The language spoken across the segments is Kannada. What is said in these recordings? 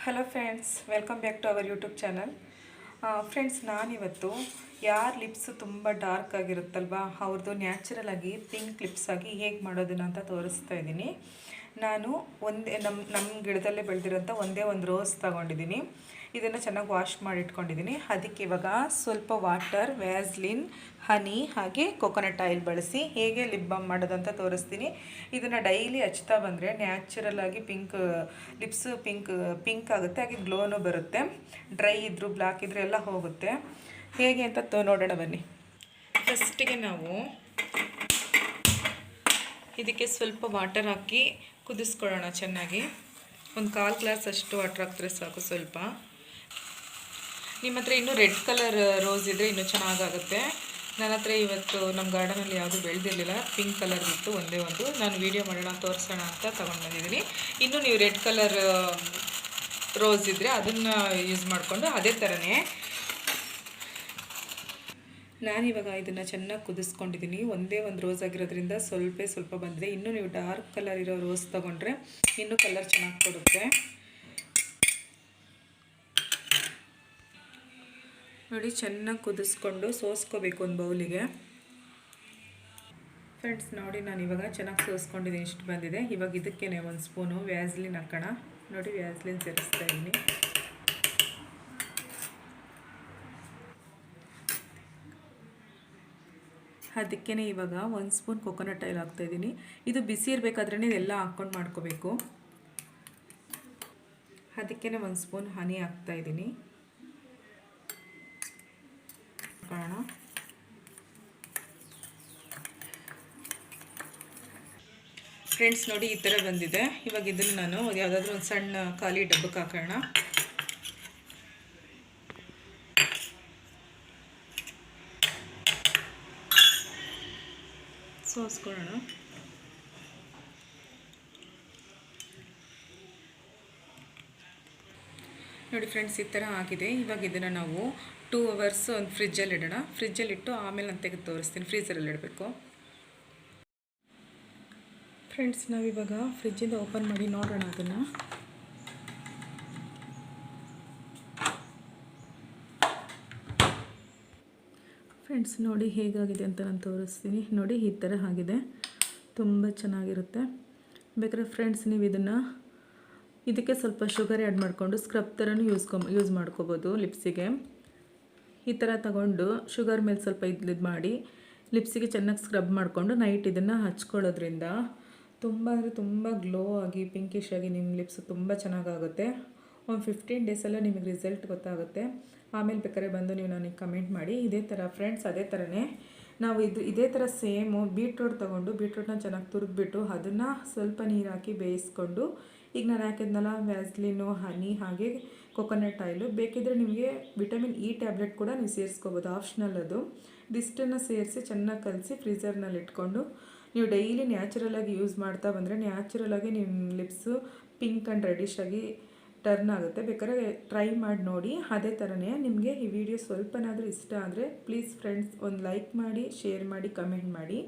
Hello friends welcome back to our YouTube channel friends ನಾನಿವತ್ತು ಯಾರು ಲಿಪ್ಸ್ ತುಂಬ ಡಾರ್ಕ್ ಆಗಿರುತ್ತಲ್ವಾ? ಅವ್ರದ್ದು ನ್ಯಾಚುರಲ್ ಆಗಿ ಪಿಂಕ್ ಲಿಪ್ಸ್ ಆಗಿ ಹೇಗೆ ಮಾಡೋದನ್ನ ಅಂತ ತೋರಿಸ್ತಾ ಇದ್ದೀನಿ. ನಾನು ಒಂದೇ ನಮ್ಮ ನಮ್ಮ ಗಿಡದಲ್ಲೇ ಬೆಳೆದಿರೋಂಥ ಒಂದೇ ಒಂದು ರೋಸ್ ತಗೊಂಡಿದ್ದೀನಿ. ಇದನ್ನು ಚೆನ್ನಾಗಿ ವಾಶ್ ಮಾಡಿ ಇಟ್ಕೊಂಡಿದ್ದೀನಿ. ಅದಕ್ಕೆ ಇವಾಗ ಸ್ವಲ್ಪ ವಾಟರ್ ವ್ಯಾಸ್ಲಿನ್ ಹನಿ ಹಾಗೆ ಕೊಕೊನಟ್ ಆಯಿಲ್ ಬಳಸಿ ಹೇಗೆ ಲಿಪ್ ಬಾಮ್ ಮಾಡೋದಂತ ತೋರಿಸ್ತೀನಿ. ಇದನ್ನು ಡೈಲಿ ಹಚ್ತಾ ಬಂದರೆ ನ್ಯಾಚುರಲ್ ಆಗಿ ಪಿಂಕ್ ಲಿಪ್ಸು ಪಿಂಕ್ ಪಿಂಕ್ ಆಗುತ್ತೆ, ಹಾಗೆ ಗ್ಲೋನು ಬರುತ್ತೆ. ಡ್ರೈ ಇದ್ದರೂ ಬ್ಲ್ಯಾಕ್ ಇದ್ರೂ ಎಲ್ಲ ಹೋಗುತ್ತೆ. ಹೇಗೆ ಅಂತ ತೋ ನೋಡೋಣ ಬನ್ನಿ. ಫಸ್ಟಿಗೆ ನಾವು ಇದಕ್ಕೆ ಸ್ವಲ್ಪ ವಾಟರ್ ಹಾಕಿ ಕುದಿಸ್ಕೊಳ್ಳೋಣ ಚೆನ್ನಾಗಿ. ಒಂದು ಕಾಲು ಗ್ಲಾಸ್ ಅಷ್ಟು ವಾಟರ್ ಹಾಕಿದ್ರೆ ಸಾಕು ಸ್ವಲ್ಪ. ನಿಮ್ಮ ಹತ್ರ ಇನ್ನೂ ರೆಡ್ ಕಲರ್ ರೋಸ್ ಇದ್ದರೆ ಇನ್ನೂ ಚೆನ್ನಾಗಾಗುತ್ತೆ. ನನ್ನ ಹತ್ರ ಇವತ್ತು ನಮ್ಮ ಗಾರ್ಡನಲ್ಲಿ ಯಾವುದು ಬೆಳೆದಿರಲಿಲ್ಲ. ಪಿಂಕ್ ಕಲರ್ ಇತ್ತು, ಒಂದೇ ಒಂದು. ನಾನು ವೀಡಿಯೋ ಮಾಡೋಣ, ತೋರಿಸೋಣ ಅಂತ ತೊಗೊಂಡು ಬಂದಿದ್ದೀನಿ. ಇನ್ನೂ ನೀವು ರೆಡ್ ಕಲರ್ ರೋಸ್ ಇದ್ದರೆ ಅದನ್ನು ಯೂಸ್ ಮಾಡಿಕೊಂಡು ಅದೇ ಥರನೇ ನಾನಿವಾಗ ಇದನ್ನು ಚೆನ್ನಾಗಿ ಕುದಿಸ್ಕೊಂಡಿದ್ದೀನಿ ಒಂದೇ ಒಂದು ರೋಸ್ ಆಗಿರೋದ್ರಿಂದ ಸ್ವಲ್ಪ ಸ್ವಲ್ಪ ಬಂದಿದೆ. ಇನ್ನೂ ನೀವು ಡಾರ್ಕ್ ಕಲರ್ ಇರೋ ರೋಸ್ ತೊಗೊಂಡ್ರೆ ಇನ್ನೂ ಕಲರ್ ಚೆನ್ನಾಗಿ ಕೊಡುತ್ತೆ. ನೋಡಿ, ಚೆನ್ನಾಗಿ ಕುದಿಸ್ಕೊಂಡು ಸೋಸ್ಕೋಬೇಕು ಒಂದು ಬೌಲಿಗೆ. ಫ್ರೆಂಡ್ಸ್, ನೋಡಿ ನಾನು ಇವಾಗ ಚೆನ್ನಾಗಿ ಸೋಸ್ಕೊಂಡಿದ್ದೀನಿ ಇಷ್ಟು ಬಂದಿದೆ. ಇವಾಗ ಇದಕ್ಕೇನೆ ಒಂದು ಸ್ಪೂನು ವ್ಯಾಸ್ಲಿನ್ ಹಾಕೋಣ. ನೋಡಿ, ವ್ಯಾಸ್ಲಿನ್ ಸೇರಿಸ್ತಾ ಇದ್ದೀನಿ ಅದಕ್ಕೇ ಇವಾಗ ಒಂದು ಸ್ಪೂನ್ ಕೊಕೊನಟ್ ಆಯಿಲ್ ಹಾಕ್ತಾಯಿದ್ದೀನಿ ಇದು ಬಿಸಿ ಇರಬೇಕಾದ್ರೆ ಇದೆಲ್ಲ ಹಾಕ್ಕೊಂಡು ಮಾಡ್ಕೋಬೇಕು. ಅದಕ್ಕೇ ಒಂದು ಸ್ಪೂನ್ ಹನಿ ಹಾಕ್ತಾಯಿದ್ದೀನಿ ಕಾರಣ? ಫ್ರೆಂಡ್ಸ್ ನೋಡಿ ಈ ಥರ ಬಂದಿದೆ. ಇವಾಗ ಇದನ್ನು ನಾನು ಯಾವುದಾದ್ರೂ ಒಂದು ಸಣ್ಣ ಖಾಲಿ ಡಬ್ಬಕ್ಕೆ ಹಾಕೋಣ. ಸೋಸ್ಕೊಳ್ಳೋಣ. ನೋಡಿ ಫ್ರೆಂಡ್ಸ್, ಈ ಥರ ಆಗಿದೆ. ಇವಾಗ ಇದನ್ನು ನಾವು ಟೂ ಅವರ್ಸ್ ಒಂದು ಫ್ರಿಜ್ಜಲ್ಲಿ ಇಡೋಣ. ಫ್ರಿಜ್ಜಲ್ಲಿ ಇಟ್ಟು ಆಮೇಲೆ ನಾನು ತೆಗೆದು ತೋರಿಸ್ತೀನಿ. ಫ್ರೀಸರಲ್ಲಿ ಇಡಬೇಕು. ಫ್ರೆಂಡ್ಸ್, ನಾವಿವಾಗ ಫ್ರಿಜ್ಜಿಂದ ಓಪನ್ ಮಾಡಿ ನೋಡೋಣ ಅದನ್ನು. ಫ್ರೆಂಡ್ಸ್ ನೋಡಿ ಹೇಗಾಗಿದೆ ಅಂತ ನಾನು ತೋರಿಸ್ತೀನಿ. ನೋಡಿ ಈ ಥರ ಆಗಿದೆ. ತುಂಬ ಚೆನ್ನಾಗಿರುತ್ತೆ. ಬೇಕಾದ್ರೆ ಫ್ರೆಂಡ್ಸ್ ನೀವು ಇದನ್ನು ಇದಕ್ಕೆ ಸ್ವಲ್ಪ ಶುಗರ್ ಆ್ಯಡ್ ಮಾಡಿಕೊಂಡು ಸ್ಕ್ರಬ್ ಥರನೂ ಯೂಸ್ಕೊ ಯೂಸ್ ಮಾಡ್ಕೋಬೋದು ಲಿಪ್ಸಿಗೆ. ಈ ಥರ ತಗೊಂಡು ಶುಗರ್ ಮೇಲೆ ಸ್ವಲ್ಪ ಇದು ಮಾಡಿ ಲಿಪ್ಸಿಗೆ ಚೆನ್ನಾಗಿ ಸ್ಕ್ರಬ್ ಮಾಡಿಕೊಂಡು ನೈಟ್ ಇದನ್ನು ಹಚ್ಕೊಳ್ಳೋದ್ರಿಂದ ತುಂಬ ಅಂದರೆ ತುಂಬ ಗ್ಲೋ ಆಗಿ ಪಿಂಕಿಶ್ ಆಗಿ ನಿಮ್ಮ ಲಿಪ್ಸ್ ತುಂಬ ಚೆನ್ನಾಗಾಗುತ್ತೆ. ಒಂದು ಫಿಫ್ಟೀನ್ ಡೇಸಲ್ಲ ನಿಮಗೆ ರಿಸಲ್ಟ್ ಗೊತ್ತಾಗುತ್ತೆ. ಆಮೇಲೆ ಬೇಕಾದ್ರೆ ಬಂದು ನೀವು ನನಗೆ ಕಮೆಂಟ್ ಮಾಡಿ. ಇದೇ ಥರ ಫ್ರೆಂಡ್ಸ್ ಅದೇ ಥರನೇ ನಾವು ಇದು, ಇದೇ ಥರ ಸೇಮು ಬೀಟ್ರೋಟ್ ತೊಗೊಂಡು ಬೀಟ್ರೋಟ್ನ ಚೆನ್ನಾಗಿ ತುರಿದ್ಬಿಟ್ಟು ಅದನ್ನು ಸ್ವಲ್ಪ ನೀರು ಹಾಕಿ ಬೇಯಿಸ್ಕೊಂಡು ಈಗ ನಾನು ಹಾಕಿದ್ನಲ್ಲ ವ್ಯಾಸ್ಲಿನು ಹನಿ ಹಾಗೆ ಕೊಕೊನಟ್ ಆಯಿಲು ಬೇಕಿದ್ರೆ ನಿಮಗೆ ವಿಟಮಿನ್ ಇ ಟ್ಯಾಬ್ಲೆಟ್ ಕೂಡ ನೀವು ಸೇರಿಸ್ಕೋಬೋದು. ಆಪ್ಷನಲ್ ಅದು. ಇದಿಷ್ಟನ್ನು ಸೇರಿಸಿ ಚೆನ್ನಾಗಿ ಕಲಸಿ ಫ್ರೀಸರ್ನಲ್ಲಿ ಇಟ್ಕೊಂಡು ನೀವು ಡೈಲಿ ನ್ಯಾಚುರಲಾಗಿ ಯೂಸ್ ಮಾಡ್ತಾ ಬಂದರೆ ನ್ಯಾಚುರಲಾಗಿ ನಿಮ್ಮ ಲಿಪ್ಸು ಪಿಂಕ್ ಆ್ಯಂಡ್ ರೆಡಿಶ್ ಆಗಿ ಟರ್ನ್ ಆಗುತ್ತೆ. ಬೇಕಾದ್ರೆ ಟ್ರೈ ಮಾಡಿ ನೋಡಿ. ಅದೇ ಥರನೇ ನಿಮಗೆ ಈ ವಿಡಿಯೋ ಸ್ವಲ್ಪನಾದರೂ ಇಷ್ಟ ಆದರೆ ಪ್ಲೀಸ್ ಫ್ರೆಂಡ್ಸ್ ಒಂದು ಲೈಕ್ ಮಾಡಿ ಶೇರ್ ಮಾಡಿ ಕಮೆಂಟ್ ಮಾಡಿ.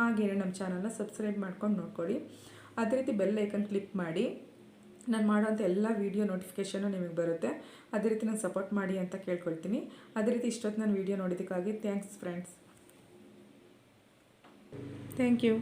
ಹಾಗೇ ನಮ್ಮ ಚಾನಲ್ನ ಸಬ್ಸ್ಕ್ರೈಬ್ ಮಾಡ್ಕೊಂಡು ನೋಡ್ಕೊಳ್ಳಿ. ಅದೇ ರೀತಿ ಬೆಲ್ ಐಕನ್ ಕ್ಲಿಕ್ ಮಾಡಿ. ನಾನು ಮಾಡೋಂಥ ಎಲ್ಲ ವೀಡಿಯೋ ನೋಟಿಫಿಕೇಷನು ನಿಮಗೆ ಬರುತ್ತೆ. ಅದೇ ರೀತಿ ನಾನು ಸಪೋರ್ಟ್ ಮಾಡಿ ಅಂತ ಕೇಳ್ಕೊಳ್ತೀನಿ. ಅದೇ ರೀತಿ ಇಷ್ಟೊತ್ತು ನಾನು ವೀಡಿಯೋ ನೋಡೋದಕ್ಕಾಗಿ ಥ್ಯಾಂಕ್ಸ್ ಫ್ರೆಂಡ್ಸ್ ಥ್ಯಾಂಕ್ ಯು